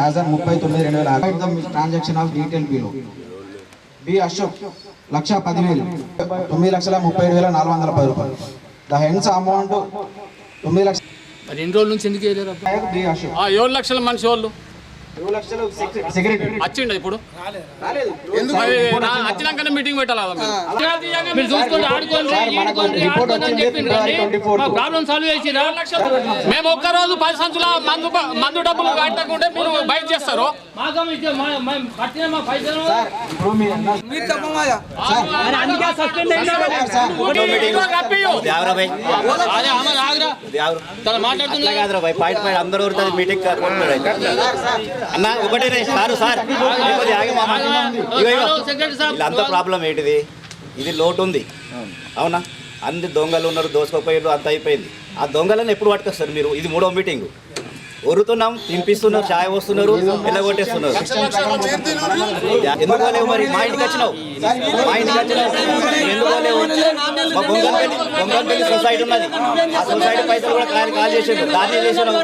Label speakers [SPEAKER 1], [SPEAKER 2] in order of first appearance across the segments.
[SPEAKER 1] As on ముప్పై తొమ్మిది రెండు వేల transaction of detail below B Ashok lakh పదివేలు. తొమ్మిది లక్షల ముప్పై ఏడు వేల నాలుగు వందల పది రూపాయలు. ద హెన్స్ అమౌంట్ తొమ్మిది లక్షల
[SPEAKER 2] మరి ఎన్ని రోజుల నుంచి ఎందుకు?
[SPEAKER 1] బి అశోక్.
[SPEAKER 2] ఏడు లక్షల మనిషి వాళ్ళు. వచ్చిండ ఇప్పుడు? వచ్చినాకనే మీటింగ్ పెట్టాలా మీరు? చూసుకోండి ఆడుకోండి
[SPEAKER 1] సార్, మనకు
[SPEAKER 2] ఈడుకోండి,
[SPEAKER 1] రిపోర్ట్
[SPEAKER 2] ఆడుకోండి అని
[SPEAKER 1] వచ్చింది.
[SPEAKER 2] చెప్పిండ్రు
[SPEAKER 1] ఫిబ్రవరి
[SPEAKER 2] కానీ
[SPEAKER 1] 24
[SPEAKER 2] మా ప్రాబ్లం సాల్వ్ చేసిరా మేము ఒక్క రోజు పది సంచుల మందు మందు డబ్బులు కట్టకుంటే మీరు బయట చేస్తారు?
[SPEAKER 3] అందరూ మీటింగ్ అన్న ఒకటేనే సారు ప్రాబ్లం ఏంటిది? ఇది లోటు ఉంది అవునా? అన్ని దొంగలు ఉన్నారు దోసుకోపోయారు అంత అయిపోయింది. ఆ దొంగలను ఎప్పుడు పట్టుకొస్తారు మీరు? ఇది మూడో మీటింగ్. ఒరుతున్నాం తినిపిస్తున్నారు చాయ్ వస్తున్నారు ఎల్లగొట్టేస్తున్నారు. ఎందుకు లేవు మరి? మా ఇంటికి వచ్చినావు. మా ఇంటికి వచ్చినావు. ఎందుకు లేవు మా సొసైటీ ఉన్నది. ఆ సొసైటీ పైసలు కూడా కాల్ కాల్ చేసిండ్రు. దాన్ని చేసిండ్రు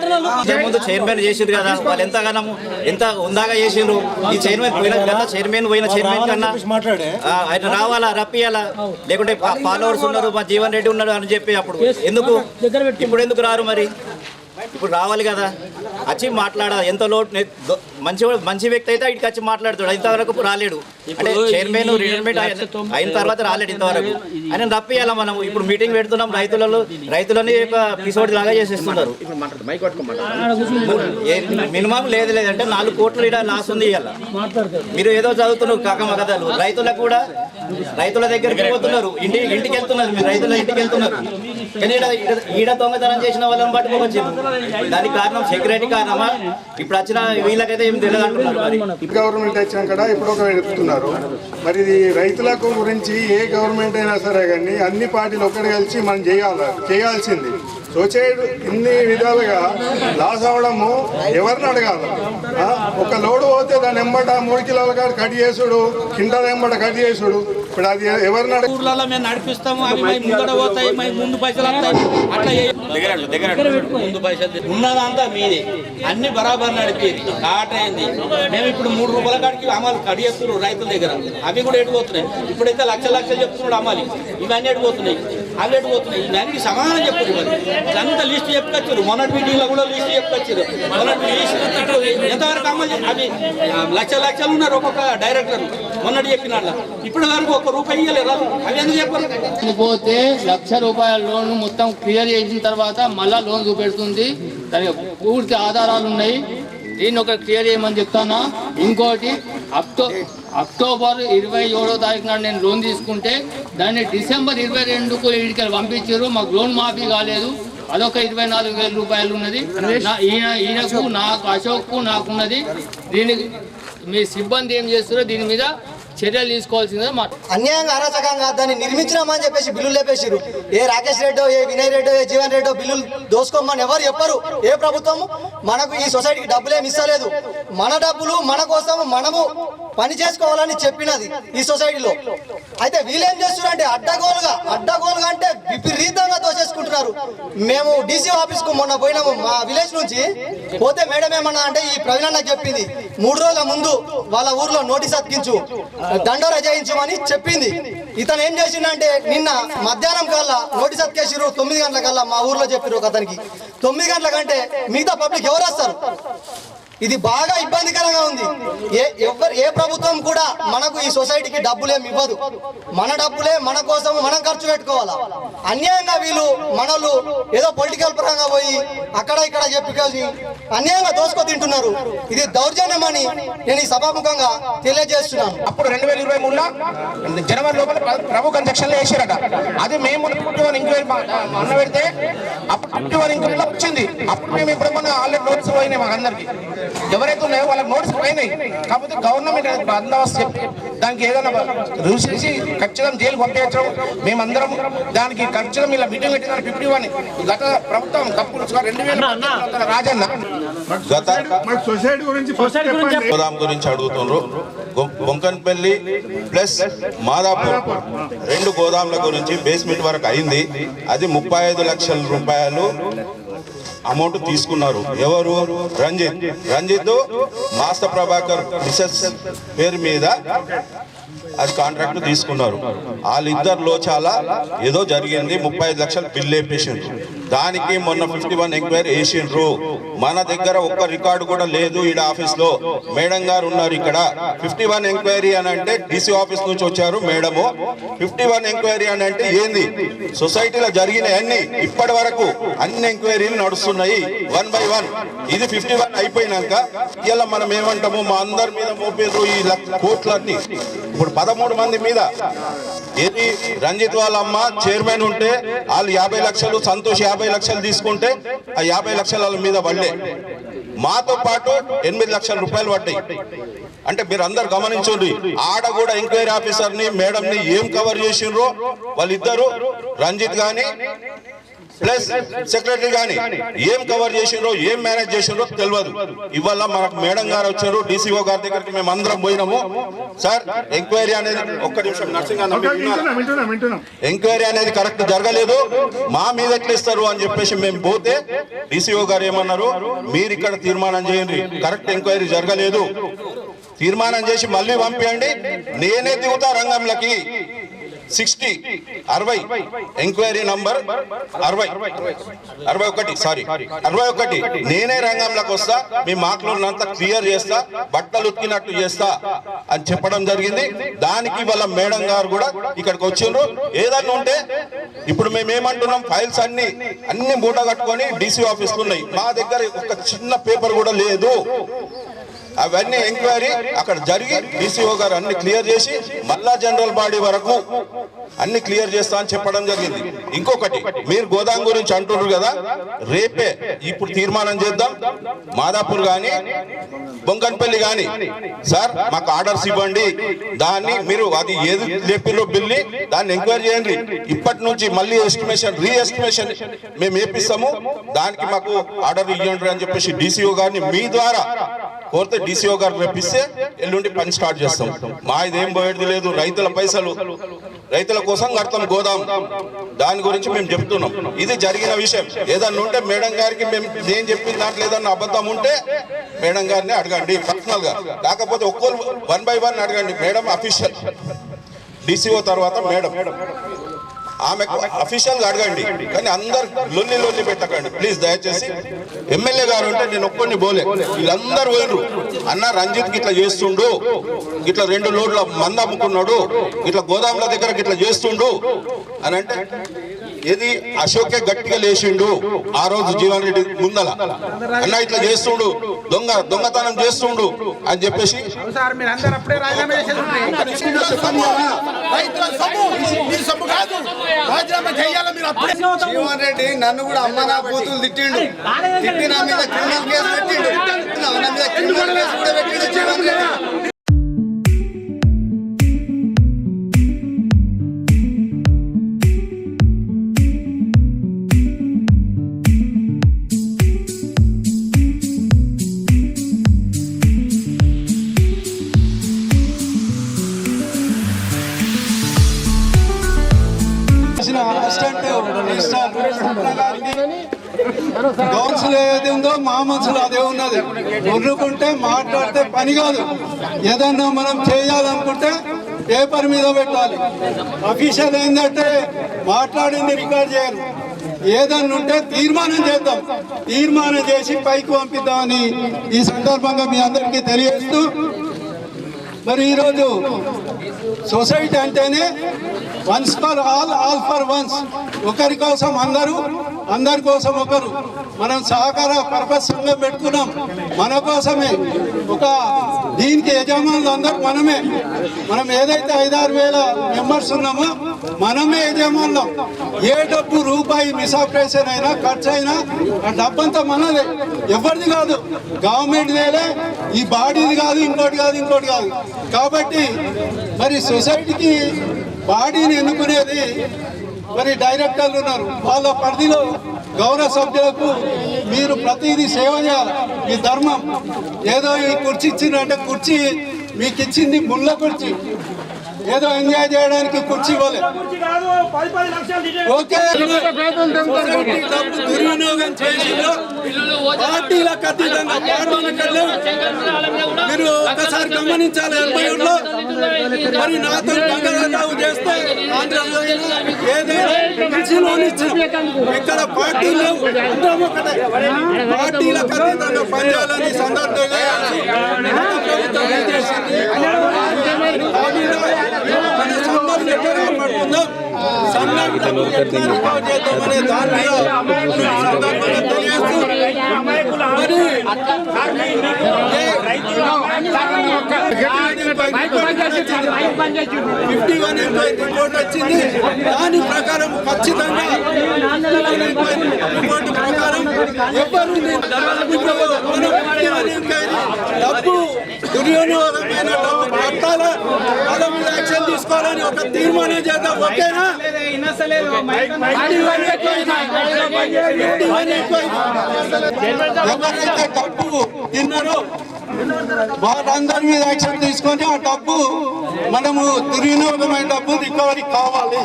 [SPEAKER 3] ముందు చైర్మన్ చేసిండ్రు కదా. వాళ్ళు ఎంతగానో ఎంత ఉందాగా చేసిండ్రు? ఈ చైర్మన్ పోయిన కదా చైర్మన్ పోయిన చైర్మన్ కన్నా ఆ, ఆయన రావాలా? రప్పియాలా? లేకుంటే ఫాలోవర్స్ ఉన్నారు మా జీవన్ రెడ్డి ఉన్నాడు అని చెప్పి అప్పుడు. ఎందుకు? ఇప్పుడు ఎందుకు రారు మరి? ఇప్పుడు రావాలి కదా. వచ్చి మాట్లాడాలి. ఎంత లోటు దొ- మంచి మంచి వ్యక్తి అయితే ఇక్కడికి వచ్చి మాట్లాడుతాడు. ఇంతవరకు రాలేడు. అంటే చైర్మన్ రిటైర్మెంట్ అయిన- తర్వాత రాలేడు ఇంతవరకు. ఆయన రప్పియాలా మనం ఇప్పుడు మీటింగ్ పెడుతున్నాం రైతులలో రైతులని ఒక పిసోడి లాగా చేసేస్తున్నారు. మినిమం లేదు లేదంటే నాలుగు కోట్లు ఇక్కడ లాస్ ఉంది ఇవాళ మీరు ఏదో చదువుతున్నారు కాకమ్మ కథలు. రైతులకు కూడా రైతుల దగ్గరికి పోతున్నారు. ఇంటి ఇంటికి వెళ్తున్నారు మీరు. రైతుల ఇంటికి వెళ్తున్నారు. కానీ ఈడ దొంగతనం చేసిన వాళ్ళని పట్టుకోవచ్చు దానికి కారణం సెక్యూరిటీ కారణమా? ఇప్పుడు వచ్చిన వీళ్ళకైతే ఏం తెలియదు అంటున్నారు మరి
[SPEAKER 4] గవర్నమెంట్ వచ్చిన కదా ఇప్పుడు ఒక చెప్తున్నారు మరి ఇది రైతులకు గురించి ఏ గవర్నమెంట్ అయినా సరే కానీ అన్ని పార్టీలు ఒక్కటి కలిసి మనం చేయాలి చేయాల్సింది. సొసైటీ ఇన్ని విధాలుగా లాస్ అవడము ఎవరిని అడగాలి? ఒక లోడు పోతే దాని ఎంబట మూడు కిలోల కాడ కట్ చేసుడు కింటాల ఎంబట కట్ చేసుడు. ఇప్పుడు అది ఎవరిని అడగ
[SPEAKER 5] ఊర్లలో మేము నడిపిస్తాము అవి మై ముందర పోతాయి మై ముందు పైసలు వస్తాయి. అట్లా చేయ- ముందు పైసలు ఉన్నదంతా మీది. అన్ని బరాబర్ నడిపేది. కాట అయింది మేము ఇప్పుడు మూడు రూపాయల కాడికి అమలు కడిగేస్తున్నారు రైతుల దగ్గర. అవి కూడా ఎడిపోతున్నాయి ఇప్పుడైతే లక్ష లక్షలు చెప్తున్నాడు అమ్మాలి ఇవన్నీ ఎడిపోతున్నాయి అవి ఎడిపోతున్నాయి ఇవన్నీ సమానం చెప్పారు మరి. అంత లిస్ట్ చెప్పుకొచ్చారు మొన్నటి మీటింగ్లో కూడా లిస్ట్ చెప్పుకొచ్చారు మొన్నటి లిస్ట్ ఎంతవరకు అమలు అది అవి లక్ష లక్షలు ఉన్నారు ఒక్కొక్క డైరెక్టర్. మొన్నటి చెప్పిన ఇప్పటి వరకు ఒక్క రూపాయి ఇవ్వలేరు అవి ఎందుకు చెప్పారు?
[SPEAKER 2] పోతే లక్ష రూపాయల లోన్ మొత్తం క్లియర్ చేసిన తర్వాత మళ్ళా లోన్ చూపెడుతుంది. దానికి పూర్తి ఆధారాలు ఉన్నాయి. దీన్ని ఒక క్లియర్ చేయమని చెప్తానా? ఇంకోటి అక్టో అక్టోబర్ ఇరవై ఏడో తారీఖు నాడు నేను లోన్ తీసుకుంటే దాన్ని డిసెంబర్ ఇరవై రెండుకు ఇడికి పంపించారు. మాకు లోన్ మాఫీ కాలేదు. అదొక ఇరవై నాలుగు వేల రూపాయలు ఉన్నది. నా- ఈయన ఈయనకు నాకు అశోక్కు నాకున్నది. దీనికి మీ సిబ్బంది ఏం చేస్తారో దీని మీద చర్యలు తీసుకోవాల్సిందే మాట
[SPEAKER 6] అన్యాయంగా అరాచకంగా దాన్ని నిర్మించినామని చెప్పేసి బిల్లులు లేపేసారు ఏ రాకేష్ రెడ్డో ఏ వినయ్ రెడ్డో ఏ జీవన్ రెడ్డో బిల్లులు దోసుకోమని ఎవరు చెప్పరు? ఏ ప్రభుత్వం మనకు ఈ సొసైటీకి డబ్బులేమి ఇస్తలేదు మన డబ్బులు మన కోసం మనము పని చేసుకోవాలని చెప్పినది ఈ సొసైటీలో. అయితే వీళ్ళేం చేస్తున్నారు అంటే అడ్డగోలుగా అడ్డగోలుగా అంటే విపరీతంగా దోచేసుకుంటున్నారు మేము డీసీ ఆఫీస్కు మొన్న పోయినాము మా విలేజ్ నుంచి పోతే మేడం ఏమన్నా అంటే ఈ ప్రవీణ చెప్పింది మూడు రోజుల ముందు వాళ్ళ ఊర్లో నోటీస్ అతికించు. దండోర చేయించమని చెప్పింది. ఇతను ఏం చేసిండంటే నిన్న మధ్యాహ్నం కల్లా నోటీస్ అతికేసిరు తొమ్మిది గంటల కల్లా మా ఊర్లో చెప్పిరు ఒక అతనికి. తొమ్మిది గంటల కంటే మిగతా పబ్లిక్ ఎవరు వస్తారు? ఇది బాగా ఇబ్బందికరంగా ఉంది. ఏ ఎవరు ఏ ప్రభుత్వం కూడా మనకు ఈ సొసైటీకి డబ్బులేం ఇవ్వదు. మన డబ్బులే మన కోసం మనం ఖర్చు పెట్టుకోవాలా? అన్యాయంగా వీళ్ళు మనలు ఏదో పొలిటికల్ పరంగా పోయి అక్కడ ఇక్కడ చెప్పుకొని అన్యాయంగా దోసుకో తింటున్నారు. ఇది దౌర్జన్యమని నేను ఈ సభాముఖంగా తెలియజేస్తున్నాను.
[SPEAKER 7] అప్పుడు రెండు వేల ఇరవై మూడులో జనవరి లోపల ప్రముఖ ప్రభు వేసారట అది మేము ఇంక్వైరీ అన్న పెడితే అప్పుడు వచ్చింది. అప్పుడు మేము ఇప్పుడు మన ఆల్రెడీ నోట్స్ పోయినాయి మాకు అందరికి ఎవరైతే ఉన్నాయో వాళ్ళకి నోటీస్ పోయినాయి. కాకపోతే గవర్నమెంట్ అనేది బందోబస్తు చెప్పి దానికి ఏదైనా రూల్స్ చేసి ఖచ్చితంగా జైలు పంపించడం మేమందరం దానికి ఖచ్చితంగా ఇలా మీటింగ్ పెట్టిన ఫిఫ్టీ వన్ గత ప్రభుత్వం తప్పు రెండు వేల రాజన్న
[SPEAKER 8] గత
[SPEAKER 4] మాకు సొసైటీ గురించి
[SPEAKER 8] గురించి అడుగుతున్నారు బొంకన్పల్లి ప్లస్ మాదాపూర్. రెండు గోదాంల గురించి బేస్మెంట్ వరకు అయింది. అది ముప్పై ఐదు లక్షల రూపాయలు. అమౌంట్ తీసుకున్నారు. ఎవరు? రంజిత్. రంజిత్ మాస్టర్ ప్రభాకర్ మిసెస్ పేరు మీద అది కాంట్రాక్ట్ తీసుకున్నారు. వాళ్ళిద్దరిలో చాలా ఏదో జరిగింది. ముప్పై లక్షలు బిల్ వేపించారు దానికి మొన్న ఫిఫ్టీ వన్ ఎంక్వైరీ వేసిండ్రు మన దగ్గర ఒక్క రికార్డు కూడా లేదు ఈ ఆఫీస్లో మేడం గారు ఉన్నారు ఇక్కడ. ఫిఫ్టీ వన్ ఎంక్వైరీ అని అంటే డిసి ఆఫీస్ నుంచి వచ్చారు మేడము. ఫిఫ్టీ వన్ ఎంక్వైరీ అని అంటే ఏంది? సొసైటీలో జరిగిన అన్ని ఇప్పటి వరకు అన్ని ఎంక్వైరీలు నడుస్తున్నాయి. One by one. ఇది ఫిఫ్టీ వన్ అయిపోయినాక ఇలా మనం ఏమంటాము? మా అందరి మీద మోపేరు ఈ కోట్లన్నీ. ఇప్పుడు పదమూడు మంది మీద. ఏది? రంజిత్ వాళ్ళ అమ్మ చైర్మన్ ఉంటే వాళ్ళు యాభై లక్షలు సంతోష్ యాభై లక్షలు తీసుకుంటే ఆ యాభై లక్షల మీద పడలే మాతో పాటు ఎనిమిది లక్షల రూపాయలు పడ్డాయి. అంటే మీరు అందరు గమనించండి ఆడ కూడా ఎంక్వైరీ ఆఫీసర్ని మేడం ని ఏం కవర్ చేసిండ్రో వాళ్ళిద్దరు రంజిత్ గాని ప్లస్ సెక్రటరీ గాని ఏం కవర్ చేసిండ్రో ఏం మేనేజ్ చేసిండ్రో తెలియదు. ఇవాళ మనకు మేడం గారు వచ్చారు డీసీఓ గారి దగ్గరికి మేము అందరం పోయినాము. సార్ ఎంక్వైరీ అనేది ఒక్క నిమిషం నర్సింగ్ అన్న ఎంక్వైరీ అనేది కరెక్ట్ జరగలేదు. మా మీద ఎట్లా ఇస్తారు అని చెప్పేసి మేము పోతే డీసీఓ గారు ఏమన్నారు? మీరు ఇక్కడ తీర్మానం చేయండి. కరెక్ట్ ఎంక్వైరీ జరగలేదు. తీర్మానం చేసి మళ్ళీ పంపించండి నేనే దిగుతా రంగంలోకి. సిక్స్టీ అరవై ఎంక్వైరీ నంబర్ అరవై. అరవై ఒకటి సారీ. అరవై ఒకటి. నేనే రంగంలోకి వస్తా మీ మాటలున్నంత క్లియర్ చేస్తా బట్టలు ఉతికినట్టు చేస్తా అని చెప్పడం జరిగింది. దానికి వాళ్ళ మేడం గారు కూడా ఇక్కడికి వచ్చిండ్రు. ఏదన్నా ఉంటే ఇప్పుడు మేము ఏమంటున్నాం ఫైల్స్ అన్ని అన్ని మూట కట్టుకొని డీసీ ఆఫీసులు ఉన్నాయి. మా దగ్గర ఒక చిన్న పేపర్ కూడా లేదు. అవన్నీ ఎంక్వైరీ అక్కడ జరిగి డీసీఓ గారు అన్ని క్లియర్ చేసి మళ్ళా జనరల్ బాడీ వరకు అన్ని క్లియర్ చేస్తా అని చెప్పడం జరిగింది. ఇంకొకటి మీరు గోదాం గురించి అంటున్నారు కదా రేపే ఇప్పుడు తీర్మానం చేద్దాం. మాదాపూర్ గాని బొంకన్పల్లి గాని. సార్ మాకు ఆర్డర్స్ ఇవ్వండి. దాన్ని మీరు అది ఏది లేపిలో బిల్లి దాన్ని ఎంక్వైరీ చేయండి. ఇప్పటి నుంచి మళ్ళీ ఎస్టిమేషన్ రీ ఎస్టిమేషన్ మేము ఏపిస్తాము. దానికి మాకు ఆర్డర్ ఇవ్వండి అని చెప్పేసి డీసీఓ గారిని మీ ద్వారా కోరితే డీసీఓ గారు రప్పిస్తే ఎల్లుండి పని స్టార్ట్ చేస్తాం. మా ఇదేం పోయేది లేదు. రైతుల పైసలు. రైతుల కోసం కడతాం గోదాం. దాని గురించి మేము చెప్తున్నాం. ఇది జరిగిన విషయం. ఏదన్నా ఉంటే మేడం గారికి మేము నేను చెప్పిన దాంట్లో ఏదన్నా అబద్ధం ఉంటే మేడం గారిని అడగండి పర్సనల్గా. కాకపోతే ఒక్కరు వన్ బై వన్ అడగండి. Madam official. డీసీఓ తర్వాత మేడం. ఆమెకు అఫీషియల్గా అడగండి. కానీ అందరు లొల్లి లొల్లి పెట్టకండి. ప్లీజ్ దయచేసి ఎమ్మెల్యే గారు ఉంటే నేను ఒక్కడిని పోలే వీళ్ళందరూ పోయినరు అన్న రంజిత్ ఇట్లా చేస్తుండు. ఇట్లా రెండు లోడ్ల మంద అమ్ముకున్నాడు. ఇట్లా గోదాముల దగ్గర ఇట్లా చేస్తుండు. అని అంటే ఏది? అశోకే గట్టిగా లేచిండు. ఆ రోజు జీవన్ రెడ్డి ముందల. అన్న ఇట్లా చేస్తుండు. దొంగ దొంగతనం చేస్తుండు అని చెప్పేసి
[SPEAKER 1] జీవన్ రెడ్డి నన్ను కూడా అమ్మ నా కూతురు తిట్టిండు. తిట్టి నా మీద క్రిమినల్ కేసు పెట్టిండు. నా మీద క్రిమినల్ కేసు కూడా పెట్టిండు.
[SPEAKER 9] పని కాదు. ఏదన్నా మనం చేయాలనుకుంటే పేపర్ మీద పెట్టాలి. అఫీషియల్ ఏంటంటే మాట్లాడింది రికార్డ్ చేయరు ఏదన్నా ఉంటే తీర్మానం చేద్దాం. తీర్మానం చేసి పైకి పంపిద్దామని ఈ సందర్భంగా మీ అందరికీ తెలియజేస్తూ మరి ఈరోజు సొసైటీ అంటేనే once for all all for once. ఒకరి కోసం అందరూ అందరి కోసం ఒకరు. మనం సహకార పర్పస్ సంఘం పెట్టుకున్నాం. మన కోసమే. ఒక దీనికి యజమానులు అందరూ మనమే. మనం ఏదైతే ఐదారు వేల మెంబర్స్ ఉన్నామో మనమే యజమానులం. ఏ డబ్బు రూపాయి మిసాప్రేషన్ అయినా ఖర్చు అయినా ఆ డబ్బంతా మనదే. ఎవరిది కాదు గవర్నమెంట్ వేలే ఈ బాడీది కాదు ఇంకోటి కాదు ఇంకోటి కాదు. కాబట్టి మరి సొసైటీకి బాడీని ఎన్నుకునేది మరి డైరెక్టర్లు ఉన్నారు. వాళ్ళ పరిధిలో గౌరవ సభ్యులకు మీరు ప్రతిదీ సేవ చేయాలి. ఈ ధర్మం. ఏదో ఈ కుర్చీ ఇచ్చిందంటే కుర్చీ మీకు ఇచ్చింది ముళ్ళ కుర్చీ. ఏదో ఎంజాయ్ చేయడానికి కుర్చీ ఇవ్వలేదు. ఓకే. డబ్బు దుర్వినియోగం చేసిందో పార్టీలకు అతీతంగా పార్టీలకు వెళ్ళి మీరు ఒకసారి గమనించాలి. ఎనభై మరి నాతో పంగనాటావు చేస్తే ఆంధ్రప్రదేశ్ ఏదైనా ఇక్కడ పార్టీలు లేవు అందరం ఒకటే పార్టీలకు పనిచేయాలని సందర్భంగా సందర్భం సందర్భంగా తెలియజేస్తూ ఫిఫ్టీ వన్ రిపోర్ట్ వచ్చింది దాని ప్రకారం ఖచ్చితంగా రిపోర్ట్ ప్రకారం ఎవరు డబ్బు దుర్వినియోగమైన డబ్బు వాళ్ళ మీద యాక్షన్ తీసుకోవాలని ఒక తీర్మానం చేద్దాం ఓకేనా 51 ఎంక్వైరీ. 51 ఎంక్వైరీ. ఎవరైతే డబ్బు తిన్నారో వారందరి మీద యాక్షన్ తీసుకొని ఆ డబ్బు మనము దుర్వినియోగమైన డబ్బు రికవరీ కావాలి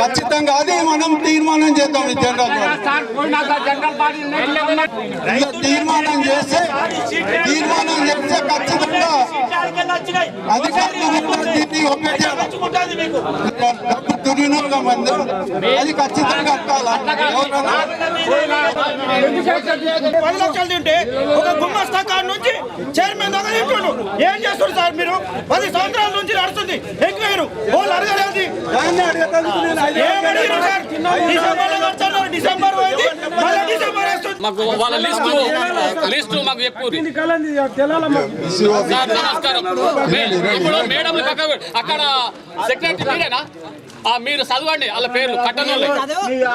[SPEAKER 9] ఖచ్చితంగా అది మనం తీర్మానం చేద్దాం ఈ జనరల్ తీర్మానం చేస్తే తీర్మానం చేస్తే ఖచ్చితంగా అధికారులు దీన్ని ఒప్పించాలి డబ్బు దుర్వినియోగం అంది అది ఖచ్చితంగా
[SPEAKER 10] పది లక్షలు తింటే ఒక గుమ్మస్తా కాడ నుంచి చైర్మన్ దాకా తింటుండు ఏం చేస్తారు సార్ మీరు? పది సంవత్సరాల నుంచి నడుస్తుంది. ఎక్కువ వాళ్ళు అడగలేదు డిసెంబర్ డిసెంబర్ డిసెంబర్
[SPEAKER 11] మాకు వాళ్ళ లిస్టు. లిస్టు మాకు చెప్పు. అక్కడ సెక్రటరీ మీరేనా మీరు చదవండి వాళ్ళ పేర్లు కట్టనోళ్ళ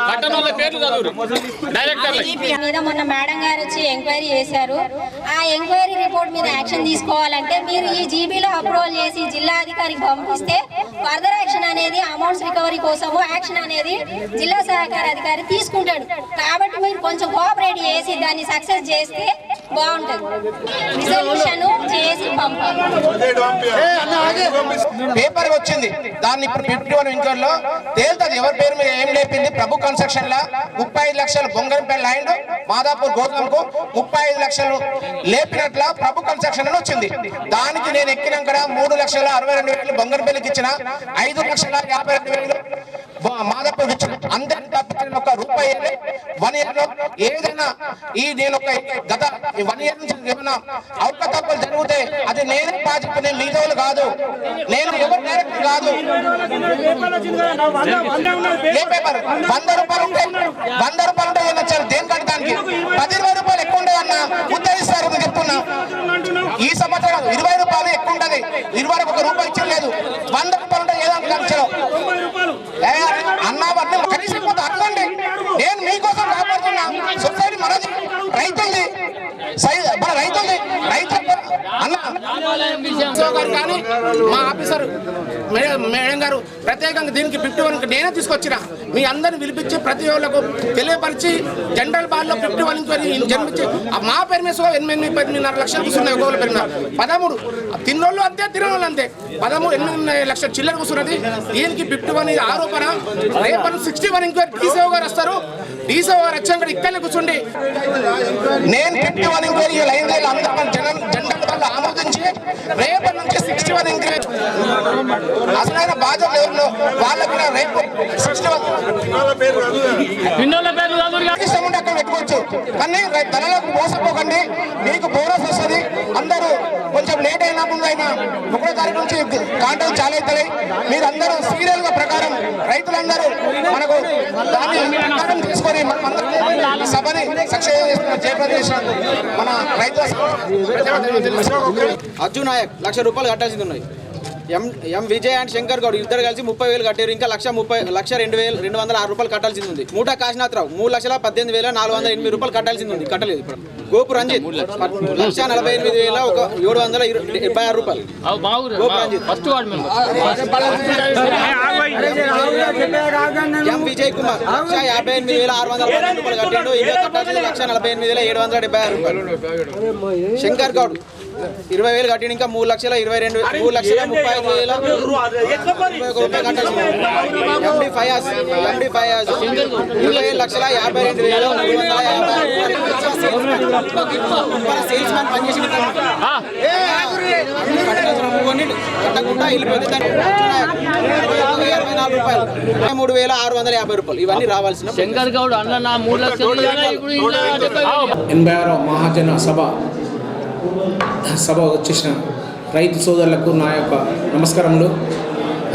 [SPEAKER 11] కట్టనోళ్ళ పేర్లు చదువురు డైరెక్టర్
[SPEAKER 12] మీద మొన్న మేడం గారు వచ్చి ఎంక్వైరీ చేశారు. ఆ ఎంక్వైరీ రిపోర్ట్ మీద యాక్షన్ తీసుకోవాలంటే మీరు ఈ జీబీలో అప్రూవల్ చేసి జిల్లా అధికారికి పంపిస్తే ఫర్దర్ యాక్షన్ అనేది అమౌంట్స్ రికవరీ కోసము యాక్షన్ అనేది జిల్లా సహకార అధికారి తీసుకుంటాడు. కాబట్టి మీరు కొంచెం కోఆపరేట్ చేసి దాన్ని సక్సెస్ చేస్తే బాగుంటుంది. రిజల్యూషన్ చేసి పంపాలి.
[SPEAKER 7] పేపర్ వచ్చింది. దాన్ని ఇప్పుడు ఫిఫ్టీ వన్ తేలుతుంది. ఎవరి పేరు మీద ఏం లేపింది? ప్రభు కన్స్ట్రక్షన్ లా ముప్పై ఐదు లక్షలు బొంగరంపల్లి ల్యాండ్ మాదాపూర్ గోధుమకు ముప్పై ఐదు లక్షలు లేపినట్ల ప్రభు కన్స్ట్రక్షన్ అని వచ్చింది. దానికి నేను ఎక్కినాక మూడు లక్షల అరవై రెండు వేలు బొంగరంపల్లికి ఇచ్చిన ఐదు లక్షల యాభై రెండు వేలు మాదాపూర్ ఇచ్చిన అందరిని తప్పించిన ఒక రూపాయి వన్ ఇయర్లో ఏదైనా ఈ నేను ఒక గత వన్ ఇయర్ నుంచి ఏమైనా అవకతవకలు జరిగితే అది నేనే బాధ్యత నేను మిగతా కాదు. నేను ఎవరు డైరెక్ట్ కాదు. ఏ పేపర్? వంద రూపాయలు ఉంటే వంద రూపాయలు ఉంటే ఏం వచ్చారు దేని కట్టడానికి? పది ఇరవై రూపాయలు ఎక్కువ ఉండదు అన్న ఉద్ధరిస్తారు చెప్తున్నా. ఈ సంవత్సరం ఇరవై రూపాయలు ఎక్కువ ఉంటది. ఇరవై ఒక రూపాయి ఇచ్చలేదు వంద రూపాయలు ఉంటే ఏదో అన్న అవన్నీ కనీసం కొంత అడగండి నేను మీకోసం కాపాడుతున్నా సొసైటీ మనది. రైతులది. మన రైతులది. రైతు అన్న కానీ మా ఆఫీసర్ మే- మేడం గారు ప్రత్యేకంగా దీనికి ఫిఫ్టీ వన్ నేనే తీసుకొచ్చిన. మీ అందరిని పిలిపించి ప్రతి ఒక్కరికి తెలియపరిచి జనరల్ బాల్లో ఫిఫ్టీ వన్ జన్మించి ఆ మా పేరు మీద ఎనిమిది పదిన్నర లక్షలు కూర్చున్నాయి ఒక్కొక్కరు పెరిగిన పదమూడు. తిన్నోళ్ళు అంతే తినోళ్ళు అంతే. పదమూడు ఎనిమిది లక్షల చిల్లర కూర్చున్నది దీనికి ఫిఫ్టీ వన్ ఇది ఆరోపణ. రేపటి సిక్స్టీ వన్ ఇంక్వైరీ డీసీఓ గారు వస్తారు. డీసీఓ గారు వచ్చాక ఇక్కడనే కూర్చుండి. నేను ఫిఫ్టీ వన్ ఇంక్వైరీ లైన్ అందరూ వాళ్ళు ఆమోదించి రేపటి నుంచి సిక్స్టీ వన్ ఇంక్వైరీ అసలైన బాధ్యత ఎవరు వాళ్ళకి కూడా రేపు సిక్స్టీ వన్. ఇష్టం ఉంటే అక్కడ పెట్టుకోవచ్చు. కానీ రైతు ధరలకు మోసపోకండి. మీకు బోనస్ వస్తుంది. అందరూ కొంచెం లేట్ అయినా ముందు అయినా ఒకటో తారీఖు నుంచి కాంటాక్ట్ చాలా అవుతాయి మీరు అందరూ సీరియల్గా ప్రకారం రైతులందరూ మనకు దాన్ని తీసుకొని సభని సక్సెస్ చేస్తున్న జయప్రద చేసిన మన రైతుల
[SPEAKER 13] అర్జున్ నాయక్ లక్ష రూపాయలు కట్టాల్సింది ఉన్నాయి M M Vijay and Shankar Goud ఇద్దరు కలిసి ముప్పై వేలు కట్టారు ఇంకా లక్ష ముప్పై లక్ష రెండు వేలు రెండు వందల ఆరు రూపాయలు కట్టాల్సింది ఉంది మూటా కాశీనాథరావు మూడు లక్షల పద్దెనిమిది వేల నాలుగు వందల ఎనిమిది రూపాయలు కట్టాల్సింది ఉంది కట్టలేదు ఇప్పుడు గోపు రంజిత్ లక్ష నలభై ఎనిమిది వేల ఒక ఏడు వందల డెబ్బై ఆరు రూపాయలు గోపు రంజిత్ ఎం విజయ్ కుమార్ లక్ష యాభై ఎనిమిది వేల ఆరు వందల రూపాయలు కట్టాడు ఇంకా కట్టాల్సింది లక్ష నలభై ఎనిమిది వేల ఏడు వందల డెబ్బై ఆరు రూపాయలు శంకర్ గౌడ్ ఇరవై వేలు కట్టిన ఇంకా మూడు లక్షల ఇరవై రెండు మూడు లక్షల ముప్పై ఐదు వేల ఎండి ఫయాజ్ ఎండి ఫయాజ్ ఇరవై ఏడు లక్షల యాభై రెండు వేల మూడు వందల యాభై సేల్స్ మ్యాన్ పనిచేసి కట్టకుండా వెళ్ళిపోతే ఇరవై నాలుగు రూపాయలు. ఇరవై మూడు వేల ఆరు వందల యాభై రూపాయలు. ఇవన్నీ రావాల్సిన
[SPEAKER 2] శంకర్ గౌడ్ అన్న నా మూడు లక్షలు.
[SPEAKER 14] ఎనభై ఆరో మహాజన సభ సభ వచ్చేసిన రైతు సోదరులకు నా యొక్క నమస్కారములు.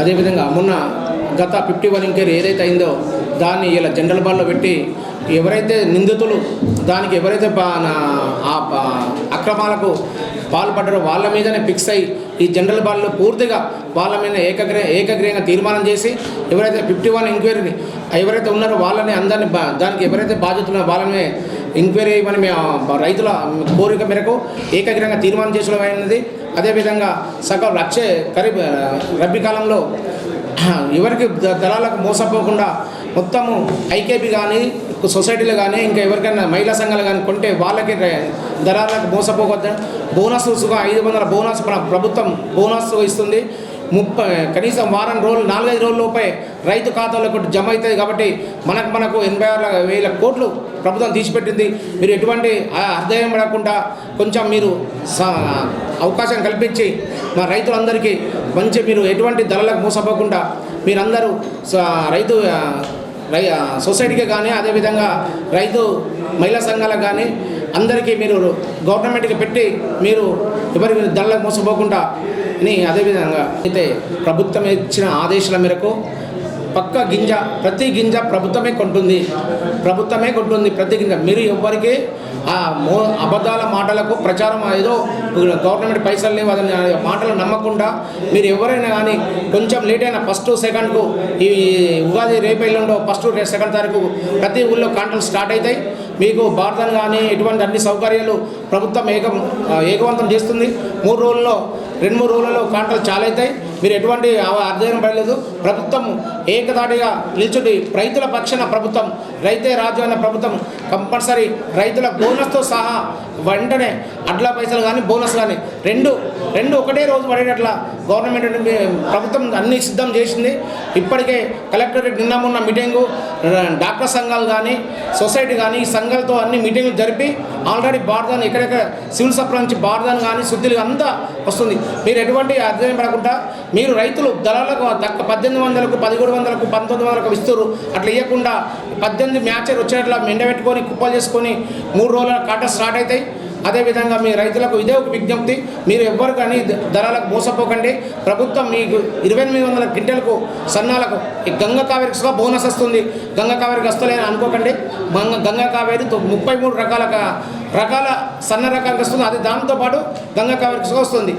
[SPEAKER 14] అదేవిధంగా మొన్న గత ఫిఫ్టీ వన్ ఇంకేర్ ఏదైతే అయిందో దాన్ని ఇలా జనరల్ బాల్లో పెట్టి ఎవరైతే నిందితులు దానికి ఎవరైతే నా- ఆ అక్రమాలకు పాల్పడ్డారో వాళ్ళ మీదనే ఫిక్స్ అయ్యి ఈ జనరల్ బాల్లో పూర్తిగా వాళ్ళ మీద ఏకగ్ర ఏకగ్రీయంగా తీర్మానం చేసి ఎవరైతే ఫిఫ్టీ వన్ ఎంక్వైరీని ఎవరైతే ఉన్నారో వాళ్ళని అందరిని దానికి ఎవరైతే బాధ్యత వాళ్ళని ఎంక్వైరీ ఇవ్వని మేము రైతుల కోరిక మేరకు ఏకగ్రంగా తీర్మానం చేసుకోవడం అదేవిధంగా సగం లక్ష ఖరీఫ్ రబ్బీ కాలంలో ఎవరికి దళాలకు మోసపోకుండా మొత్తము ఐకేపీ కానీ సొసైటీలు కానీ ఇంకా ఎవరికైనా మహిళా సంఘాలు కానీ కొంటే వాళ్ళకి రే- దళాలకు మోసపోవద్దు? బోనస్ ఐదు వందల బోనస్ మన ప్రభుత్వం బోనస్ ఇస్తుంది. ముప్పై కనీసం వారం రోజులు నాలుగైదు రోజులపై రైతు ఖాతాలకు జమ అవుతుంది కాబట్టి మనకు మనకు ఎనభై ఆరు వేల కోట్లు ప్రభుత్వం తీసిపెట్టింది. మీరు ఎటువంటి ఆ అర్థం పడకుండా కొంచెం మీరు స- అవకాశం కల్పించి మా రైతులందరికీ మంచి మీరు ఎటువంటి ధరలకు మోసపోకుండా మీరందరూ స- రైతు రై సొసైటీకి కానీ అదేవిధంగా రైతు మహిళా సంఘాలకు కానీ అందరికీ మీరు గవర్నమెంట్కి పెట్టి మీరు ఎవరి దళ్ళకు మోసపోకుండా అని అదేవిధంగా అయితే ప్రభుత్వం ఇచ్చిన ఆదేశాల మేరకు పక్క గింజ ప్రతి గింజ ప్రభుత్వమే కొంటుంది. ప్రభుత్వమే కొంటుంది ప్రతి గింజ. మీరు ఎవ్వరికి ఆ మో అబద్ధాల మాటలకు ప్రచారం ఏదో గవర్నమెంట్ పైసలు లేవు అదని మాటలు నమ్మకుండా మీరు ఎవరైనా కానీ కొంచెం లేట్ అయినా ఫస్ట్ సెకండ్కు ఈ ఉగాది రేపెళ్ళుండో ఫస్ట్ సెకండ్ తారీఖు ప్రతి ఊళ్ళో కాంట్రాక్ట్ స్టార్ట్ అవుతాయి. మీకు భారతం కానీ ఎటువంటి అన్ని సౌకర్యాలు ప్రభుత్వం ఏక ఏకవంతం చేస్తుంది. మూడు రోజుల్లో రెండు మూడు రోజులలో కాంట్రాక్ట్ చాలా అవుతాయి మీరు ఎటువంటి అవ- అధ్యయనం పడలేదు. ప్రభుత్వం ఏకదాటిగా నిల్చుండి రైతుల పక్షాన ప్రభుత్వం రైతే రాజు అన్న ప్రభుత్వం కంపల్సరీ రైతుల బోనస్తో సహా వెంటనే అడ్ల పైసలు కానీ బోనస్ కానీ రెండు రెండు ఒకటే రోజు పడేటట్లా గవర్నమెంట్ ప్రభుత్వం అన్ని సిద్ధం చేసింది. ఇప్పటికే కలెక్టరేట్ నిన్న మొన్న మీటింగు డాక్టర్ సంఘాలు కానీ సొసైటీ కానీ ఈ సంఘాలతో అన్ని మీటింగ్లు జరిపి ఆల్రెడీ బార్దాన్ ఎక్కడెక్కడ సివిల్ సప్లై నుంచి బార్దాన్ కానీ శుద్ధులు అంతా వస్తుంది. మీరు ఎటువంటి అధ్యయనం పడకుండా మీరు రైతులు దళాలకు తక్క పద్దెనిమిది వందలకు పదిహేడు వందలకు పంతొమ్మిది వందలకు ఇస్తారు అట్లా ఇవ్వకుండా పద్దెనిమిది మ్యాచర్ వచ్చేట్లా ఎండబెట్టుకొని కుప్పలు చేసుకొని మూడు రోజుల కాట స్టార్ట్ అవుతాయి. అదేవిధంగా మీ రైతులకు ఇదే ఒక విజ్ఞప్తి. మీరు ఎవ్వరు కానీ ధరలకు మోసపోకండి. ప్రభుత్వం మీకు ఇరవై ఎనిమిది వందల క్వింటలకు సన్నాలకు ఈ గంగ కావేరికి బోనస్ వస్తుంది. గంగ కావేరికి వస్తలేదని అనుకోకండి. గంగ గంగా కావేరి ముప్పై మూడు రకాల రకాల సన్న రకాలకు వస్తుంది. అది దాంతోపాటు గంగ కావేరికి వస్తుంది.